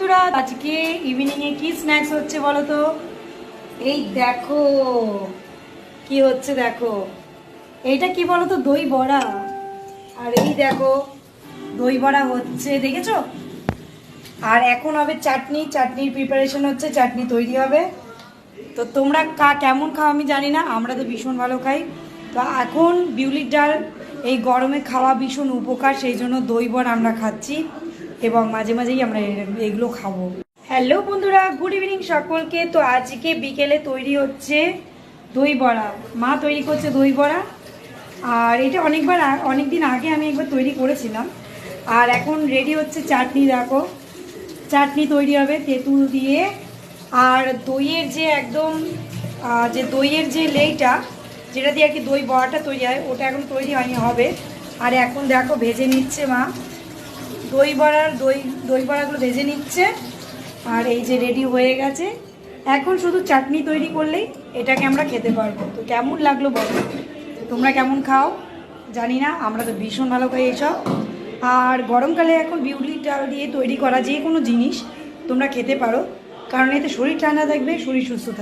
বন্ধুরা, আজকে ইভিনিং এ কি স্ন্যাক্স হচ্ছে বলো তো? এই দেখো, কি হচ্ছে দেখো? এইটা কি বলো তো, দই বড়া? আর এই দেখো, দই বড়া হচ্ছে, দেখেছ? আর এখন হবে চাটনি, চাটনির প্রিপারেশন হচ্ছে, চাটনি তৈরি হবে। তো তোমরা কা, কেমন খাও আমি জানি না, আমরা তো ভীষণ ভালো খাই। তো এখন বিউলির ডাল, এই গরমে খাওয়া ভীষণ উপকার, সেই জন্য দই বড়া আমরা খাচ্ছি। এবং মাঝে মাঝেই আমরা এগুলো খাব। হ্যালো বন্ধুরা গুড ইভিনিং সকলকে। তো আজকে বিকেলে তৈরি হচ্ছে দই বড়া। মা তৈরি করছে দই বড়া। আর এটা অনেকবার অনেক দিন আগে আমি একবার তৈরি করেছিলাম। আর এখন রেডি হচ্ছে চাটনি, দেখো। চাটনি তৈরি হবে তেঁতুল দিয়ে। আর দইয়ের যে একদম যে দইয়ের যে লেইটা, যেটা দিয়ে আর কি দই বড়াটা তৈরি হয়, ওটা এখন তৈরি হয়নি, হবে। আর এখন দেখো ভেজে নিচ্ছে মা। দই বড়ার দই দই বড়াগুলো ভেজে নিচ্ছে, আর এই যে রেডি হয়ে গেছে। এখন শুধু চাটনি তৈরি করলেই এটাকে আমরা খেতে পারব। তো কেমন লাগল বলো? তোমরা কেমন খাও? জানি না, আমরা তো ভীষণ ভালো খাই এইসব। আর গরমকালে এখন বিউলি ডাল দিয়ে তৈরি করা যে কোনো জিনিস তোমরা খেতে পারো। কারণ এতে শরীর ঠান্ডা থাকবে, শরীর সুস্থ থাকবে।